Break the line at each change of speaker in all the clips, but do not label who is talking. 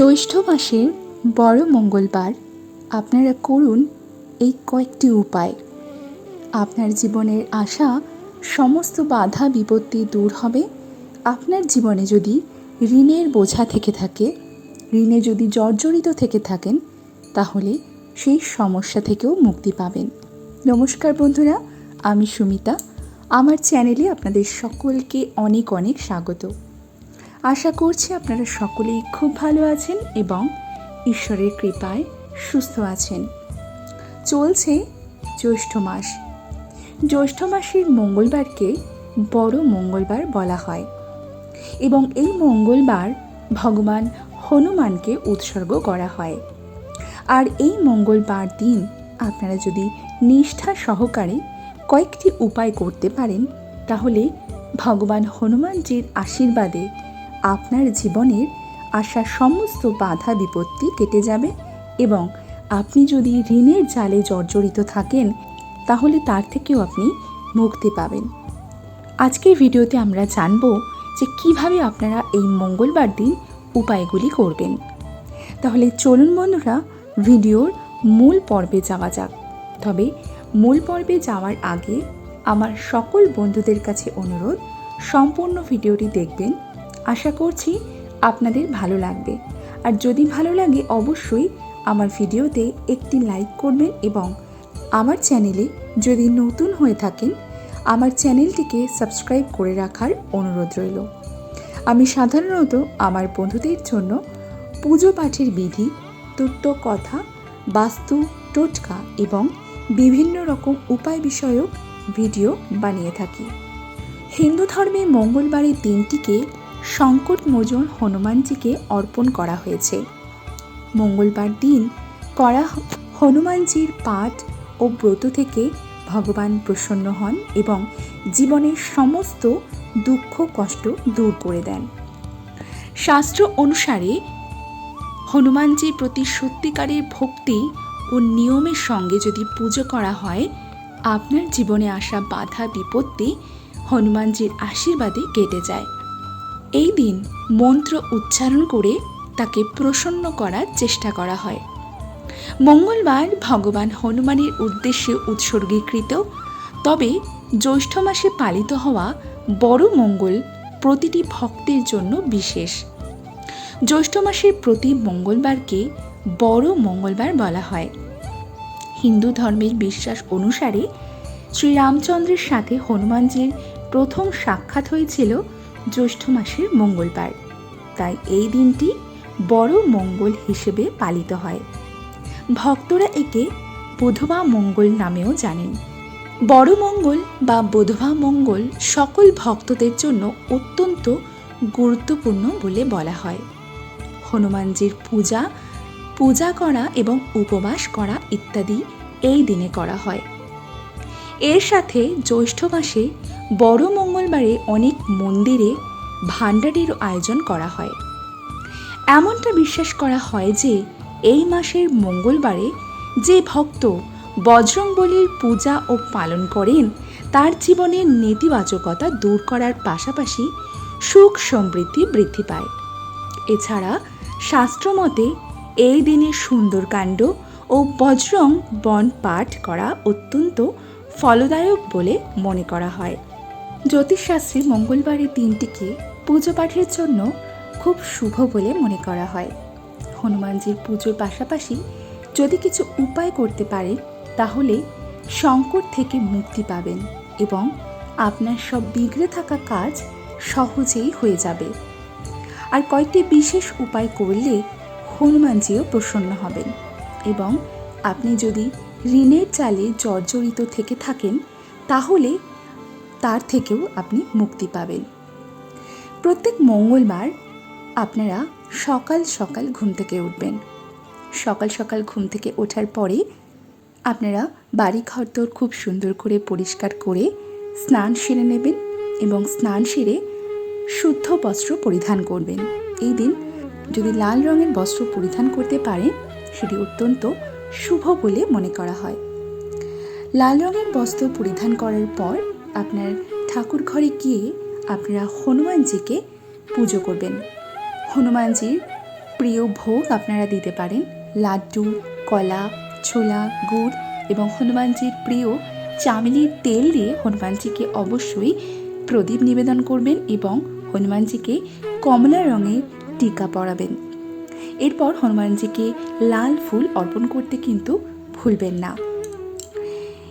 জ্যৈষ্ঠ মাসের বড় মঙ্গলবার। আপনারা করুন এই কয়েকটি উপায়। আপনার জীবনের আসা সমস্ত বাধা বিপত্তি দূর হবে। আপনার জীবনে যদি ঋণের বোঝা থেকে থাকে, ঋণে যদি জর্জরিত থেকে থাকেন, তাহলে সেই সমস্যা থেকেও মুক্তি পাবেন। নমস্কার বন্ধুরা, আমি সুমিতা। আমার চ্যানেলে আপনাদের সকলকে অনেক অনেক স্বাগত। আশা করছি আপনারা সকলেই খুব ভালো আছেন এবং ঈশ্বরের কৃপায় সুস্থ আছেন। চলছে জ্যৈষ্ঠ মাস। জ্যৈষ্ঠ মাসের মঙ্গলবারকে বড় মঙ্গলবার বলা হয় এবং এই মঙ্গলবার ভগবান হনুমানকে উৎসর্গ করা হয়। আর এই মঙ্গলবার দিন আপনারা যদি নিষ্ঠা সহকারে কয়েকটি উপায় করতে পারেন, তাহলে ভগবান হনুমানজির আশীর্বাদে আপনার জীবনের আসা সমস্ত বাধা বিপত্তি কেটে যাবে এবং আপনি যদি ঋণের জালে জর্জরিত থাকেন, তাহলে তার থেকেও আপনি মুক্তি পাবেন। আজকের ভিডিওতে আমরা জানব যে কীভাবে আপনারা এই মঙ্গলবার দিন উপায়গুলি করবেন। তাহলে চলুন বন্ধুরা, ভিডিওর মূল পর্বে যাওয়া যাক। তবে মূল পর্বে যাওয়ার আগে আমার সকল বন্ধুদের কাছে অনুরোধ, সম্পূর্ণ ভিডিওটি দেখবেন আশা করছি আপনাদের ভালো লাগবে। আর যদি ভালো লাগে, অবশ্যই আমার ভিডিওতে একটি লাইক করবেন এবং আমার চ্যানেলে যদি নতুন হয়ে থাকেন, আমার চ্যানেলটিকে সাবস্ক্রাইব করে রাখার অনুরোধ রইল। আমি সাধারণত আমার বন্ধুদের জন্য পুজো পাঠের বিধি, তত্ত্ব কথা, বাস্তু, টোটকা এবং বিভিন্ন রকম উপায় বিষয়ক ভিডিও বানিয়ে থাকি। হিন্দু ধর্মে মঙ্গলবারের দিনটিকে সংকট মোচন হনুমানজিকে অর্পণ করা হয়েছে। মঙ্গলবার দিন করা হনুমানজির পাঠ ও ব্রত থেকে ভগবান প্রসন্ন হন এবং জীবনের সমস্ত দুঃখ কষ্ট দূর করে দেন। শাস্ত্র অনুসারে হনুমানজির প্রতি সত্যিকারের ভক্তি ও নিয়মের সঙ্গে যদি পুজো করা হয়, আপনার জীবনে আসা বাধা বিপত্তি হনুমানজির আশীর্বাদে কেটে যায়। এই দিন মন্ত্র উচ্চারণ করে তাকে প্রসন্ন করার চেষ্টা করা হয়। মঙ্গলবার ভগবান হনুমানের উদ্দেশ্যে উৎসর্গীকৃত, তবে জ্যৈষ্ঠ মাসে পালিত হওয়া বড় মঙ্গল প্রতিটি ভক্তের জন্য বিশেষ। জ্যৈষ্ঠ মাসের প্রতি মঙ্গলবারকে বড় মঙ্গলবার বলা হয়। হিন্দু ধর্মের বিশ্বাস অনুসারে শ্রীরামচন্দ্রের সাথে হনুমানজির প্রথম সাক্ষাৎ হয়েছিল জ্যৈষ্ঠ মাসের মঙ্গলবার। তাই এই দিনটি বড় মঙ্গল হিসেবে পালিত হয়। ভক্তরা একে বোধবা মঙ্গল নামেও জানেন। বড় মঙ্গল বা বোধবা মঙ্গল সকল ভক্তদের জন্য অত্যন্ত গুরুত্বপূর্ণ বলে বলা হয়। হনুমানজির পূজা পূজা করা এবং উপবাস করা ইত্যাদি এই দিনে করা হয়। এর সাথে জ্যৈষ্ঠ মাসে বড় মঙ্গলবারে অনেক মন্দিরে ভাণ্ডারেরও আয়োজন করা হয়। এমনটা বিশ্বাস করা হয় যে এই মাসের মঙ্গলবারে যে ভক্ত বজরংবলীর পূজা ও পালন করেন, তার জীবনের নেতিবাচকতা দূর করার পাশাপাশি সুখ সমৃদ্ধি বৃদ্ধি পায়। এছাড়া শাস্ত্রমতে এই দিনে সুন্দরকাণ্ড ও বজরং বন পাঠ করা অত্যন্ত ফলদায়ক বলে মনে করা হয়। জ্যোতিষশাস্ত্রে মঙ্গলবারের দিনটিকে পুজো পাঠের জন্য খুব শুভ বলে মনে করা হয়। হনুমানজির পুজোর পাশাপাশি যদি কিছু উপায় করতে পারেন, তাহলে সংকট থেকে মুক্তি পাবেন এবং আপনার সব বিগড়ে থাকা কাজ সহজেই হয়ে যাবে। আর কয়েকটি বিশেষ উপায় করলে হনুমানজিও প্রসন্ন হবেন এবং আপনি যদি ঋণের চালে জর্জরিত থেকে থাকেন, তাহলে তার থেকেও আপনি মুক্তি পাবেন। প্রত্যেক মঙ্গলবার আপনারা সকাল সকাল ঘুম থেকে উঠবেন। সকাল সকাল ঘুম থেকে ওঠার পরে আপনারা বাড়ি ঘরদোর খুব সুন্দর করে পরিষ্কার করে স্নান সেরে নেবেন এবং স্নান সেরে শুদ্ধ বস্ত্র পরিধান করবেন। এই দিন যদি লাল রঙের বস্ত্র পরিধান করতে পারেন সেটি অত্যন্ত শুভ বলে মনে করা হয়। লাল রঙের বস্ত্র পরিধান করার পর আপনার ঠাকুর ঘরে গিয়ে আপনারা হনুমানজিকে পুজো করবেন। হনুমানজির প্রিয় ভোগ আপনারা দিতে পারেন, লাড্ডু, কলা, ছোলা, গুড় এবং হনুমানজির প্রিয় চামেলির তেল দিয়ে হনুমানজিকে অবশ্যই প্রদীপ নিবেদন করবেন এবং হনুমানজিকে কমলা রঙের টিকা পরাবেন। এরপর হনুমানজিকে লাল ফুল অর্পণ করতে কিন্তু ভুলবেন না।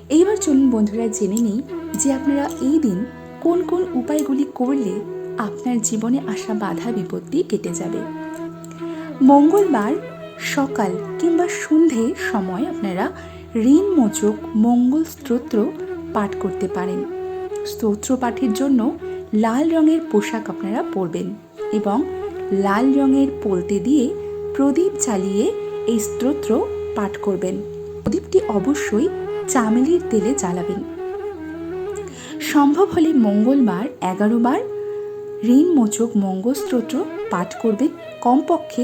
এইবার চলুন বন্ধুরা জেনে নিই যে আপনারা এই দিন কোন কোন উপায়গুলি করলে আপনার জীবনে আসা বাধা বিপত্তি কেটে যাবে? মঙ্গলবার সকাল কিংবা সন্ধে সময় আপনারা ঋণ মোচক মঙ্গল স্তোত্র পাঠ করতে পারেন। স্তোত্র পাঠের জন্য লাল রঙের পোশাক আপনারা পরবেন এবং লাল রঙের পলতে দিয়ে প্রদীপ চালিয়ে এই স্তোত্র পাঠ করবেন। প্রদীপটি অবশ্যই চামেলির তেলে জ্বালাবেন। সম্ভব হলে মঙ্গলবার, এগারো বার ঋণ মোচক মঙ্গল স্তোত্র পাঠ করবেন কমপক্ষে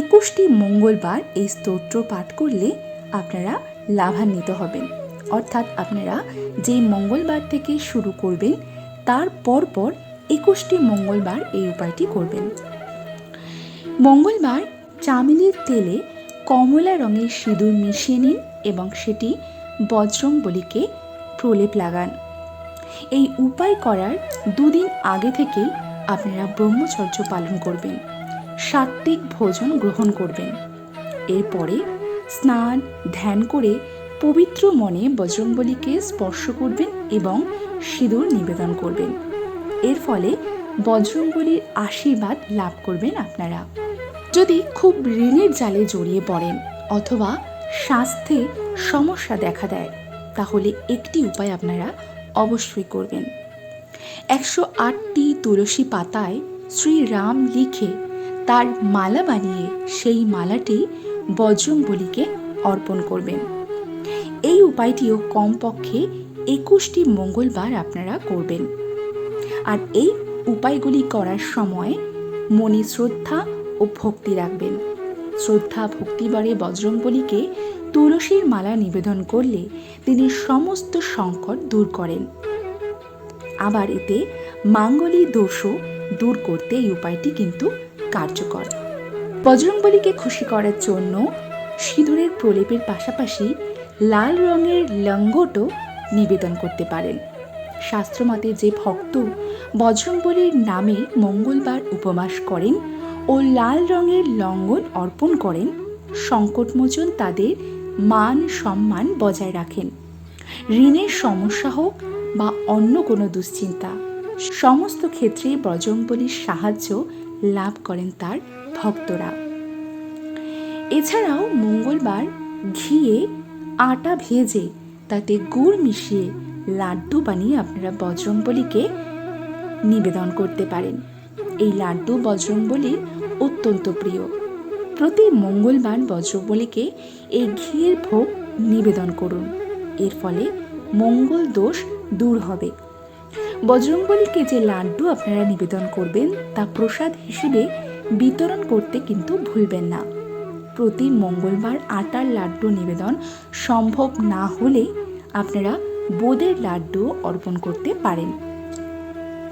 একুশটি মঙ্গলবার এই স্তোত্র পাঠ করলে আপনারা লাভান্বিত হবেন। অর্থাৎ আপনারা যেই মঙ্গলবার থেকে শুরু করবেন, তার পরপর একুশটি মঙ্গলবার এই উপায়টি করবেন। মঙ্গলবার চামেলির তেলে কমলা রঙের সিঁদুর মিশিয়ে নিন এবং সেটি বজ্রং বলিকে প্রলেপ লাগান। এই উপায় করার দুদিন আগে থেকেই আপনারা ব্রহ্মচর্য পালন করবেন, সাত্ত্বিক ভোজন গ্রহণ করবেন। এরপরে স্নান, ধ্যান করে পবিত্র মনে বজরংবলীকে স্পর্শ করবেন এবং সিঁদুর নিবেদন করবেন। এর ফলে বজরংবলীর আশীর্বাদ লাভ করবেন আপনারা। যদি খুব ঋণের জালে জড়িয়ে পড়েন অথবা স্বাস্থ্যে সমস্যা দেখা দেয়, তাহলে একটি উপায় আপনারা অবশ্যই করবেন। একশো আটটি তুলসী পাতায় শ্রীরাম লিখে তার মালা বানিয়ে সেই মালাটি বজরংবলীকে অর্পণ করবেন। এই উপায়টিও কমপক্ষে একুশটি মঙ্গলবার আপনারা করবেন। আর এই উপায়গুলি করার সময় মনে শ্রদ্ধা ও ভক্তি রাখবেন। শ্রদ্ধা ভক্তিবারে বজরংবলীকে তুলসীর মালা নিবেদন করলে তিনি সমস্ত সংকট দূর করেন। আবার এতে মাঙ্গলী দোষও দূর করতে এই উপায়টি কিন্তু কার্যকর। বজরংবলীকে খুশি করার জন্য সিঁদুরের প্রলেপের পাশাপাশি লাল রঙের লঙ্গটও নিবেদন করতে পারেন। শাস্ত্রমতে যে ভক্ত বজরংবলীর নামে মঙ্গলবার উপবাস করেন ও লাল রঙের লঙ্গন অর্পণ করেন, সংকটমোচন তাদের মান সম্মান বজায় রাখেন। ঋণের সমস্যা হোক বা অন্য কোনো দুশ্চিন্তা, সমস্ত ক্ষেত্রে বজরংবলীর সাহায্য লাভ করেন তার ভক্তরা। এছাড়াও মঙ্গলবার ঘিয়ে আটা ভেজে তাতে গুড় মিশিয়ে লাড্ডু বানিয়ে আপনারা বজরংবলীকে নিবেদন করতে পারেন। এই লাড্ডু বজরংবলীর অত্যন্ত প্রিয়। প্রতি মঙ্গলবার বজ্রবলীকে এই ঘিয়ের ভোগ নিবেদন করুন। এর ফলে মঙ্গল দোষ দূর হবে। বজরংবলীকে যে লাড্ডু আপনারা নিবেদন করবেন, তা প্রসাদ হিসেবে বিতরণ করতে কিন্তু ভুলবেন না। প্রতি মঙ্গলবার আটার লাড্ডু নিবেদন সম্ভব না হলে আপনারা বোদের লাড্ডু অর্পণ করতে পারেন।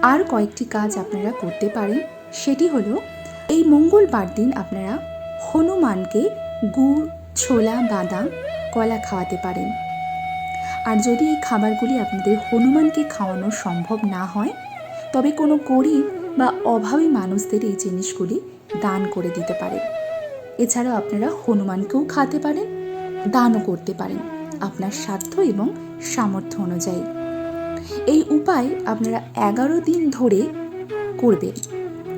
আর কয়েকটি কাজ আপনারা করতে পারেন, সেটি হলো এই মঙ্গলবার দিন আপনারা হনুমানকে গুড়, ছোলা, বাদাম, কলা খাওয়াতে পারেন। আর যদি এই খাবারগুলি আপনাদের হনুমানকে খাওয়ানো সম্ভব না হয়, তবে কোনো গরিব বা অভাবী মানুষদের এই জিনিসগুলি দান করে দিতে পারেন। এছাড়াও আপনারা হনুমানকেও খাওয়াতে পারেন, দানও করতে পারেন আপনার সাধ্য এবং সামর্থ্য অনুযায়ী। এই উপায় আপনারা এগারো দিন ধরে করবেন,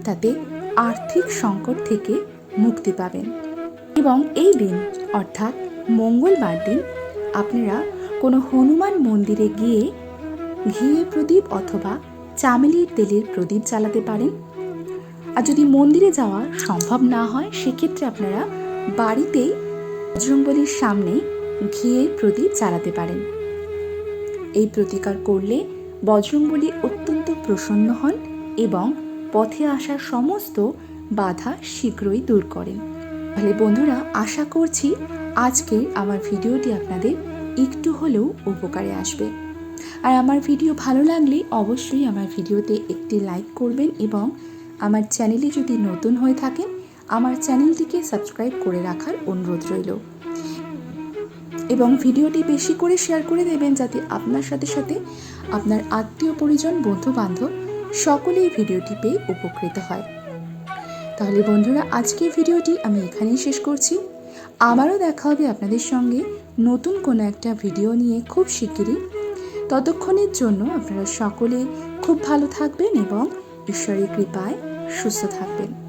তাতে আর্থিক সংকট থেকে মুক্তি পাবেন। এবং এই দিন, অর্থাৎ মঙ্গলবার দিন, আপনারা কোনো হনুমান মন্দিরে গিয়ে ঘিয়ে প্রদীপ অথবা চামেলির তেলের প্রদীপ জ্বালাতে পারেন। আর যদি মন্দিরে যাওয়া সম্ভব না হয়, সেক্ষেত্রে আপনারা বাড়িতেই বজরংবলীর সামনে ঘিয়ের প্রদীপ জ্বালাতে পারেন। এই প্রতিকার করলে বজরংবলী অত্যন্ত প্রসন্ন হন এবং পথে আসা সমস্ত বাধা শীঘ্রই দূর করেন। তাহলে বন্ধুরা, আশা করছি আজকে আমার ভিডিওটি আপনাদের একটু হলেও উপকারে আসবে। আর আমার ভিডিও ভালো লাগলে অবশ্যই আমার ভিডিওতে একটি লাইক করবেন এবং আমার চ্যানেলে যদি নতুন হয়ে থাকেন, আমার চ্যানেলটিকে সাবস্ক্রাইব করে রাখার অনুরোধ রইল। এবং ভিডিওটি বেশি করে শেয়ার করে দেবেন যাতে আপনার সাথে সাথে আপনার আত্মীয় পরিজন বন্ধু বান্ধব সকলেই ভিডিওটি পেয়ে উপকৃত হয়। তাহলে বন্ধুরা, আজকের ভিডিওটি আমি এখানেই শেষ করছি। আবারও দেখা হবে আপনাদের সঙ্গে নতুন কোনো একটা ভিডিও নিয়ে খুব শিগগিরই। ততক্ষণের জন্য আপনারা সকলে খুব ভালো থাকবেন এবং ঈশ্বরের কৃপায় সুস্থ থাকবেন।